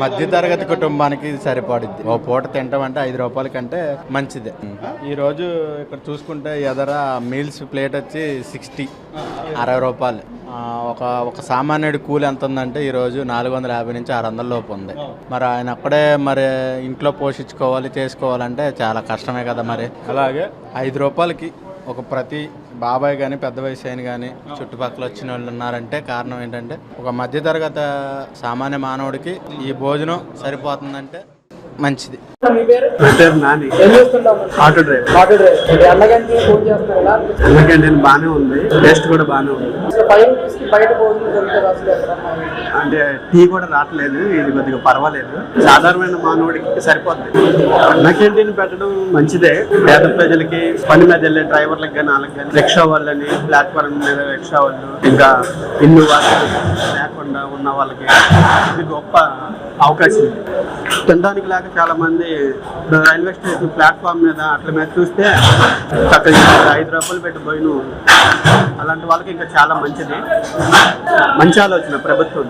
మధ్య తరగతి కుటుంబానికి సరిపడుద్ది. ఓ పూట తింటామంటే ఐదు రూపాయల కంటే మంచిదే. ఈ రోజు ఇక్కడ చూసుకుంటే ఎదర మీల్స్ ప్లేట్ వచ్చి సిక్స్టీ అరవై రూపాయలు. ఒక ఒక సామాన్యుడి కూలి ఎంత ఉందంటే ఈ రోజు నాలుగు వందల యాభై నుంచి ఆరు వందల లోపు ఉంది. మరి ఆయన అక్కడే మరి ఇంట్లో పోషించుకోవాలి చేసుకోవాలంటే చాలా కష్టమే కదా మరి. అలాగే. ఐదు రూపాయలకి ఒక ప్రతి బాబాయ్ కానీ పెద్ద వయసు అయిన కానీ చుట్టుపక్కల వచ్చిన వాళ్ళు ఉన్నారంటే కారణం ఏంటంటే ఒక మధ్యతరగత సామాన్య మానవుడికి ఈ భోజనం సరిపోతుందంటే మంచిది. Auto driver. ఆటో బాగానే ఉంది. టేస్ట్ కూడా బాగానే ఉంది. బయట అంటే టీ కూడా రావట్లేదు. ఇది కొద్దిగా పర్వాలేదు. సాధారణమైన మానవుడికి సరిపోద్ది. అన్న క్యాంటీన్ పెట్టడం మంచిదే. పేద ప్రజలకి పని మీద వెళ్ళే డ్రైవర్లకు కానీ వాళ్ళకి కానీ రిక్షా వాళ్ళని ప్లాట్ఫామ్ మీద రిక్షా వాళ్ళు ఇంకా ఇల్లు వాళ్ళు లేకుండా ఉన్న వాళ్ళకి ఇది గొప్ప అవకాశం. తినడానికి లేక చాలా మంది రైల్వే స్టేషన్ ప్లాట్ఫామ్ మీద అట్ల మీద చూస్తే చక్కగా ఐదు రూపాయలు పెట్టి పోయిన. అలాంటి వాళ్ళకి ఇంకా చాలా మంచిది. మంచి ఆలోచన ప్రభుత్వం.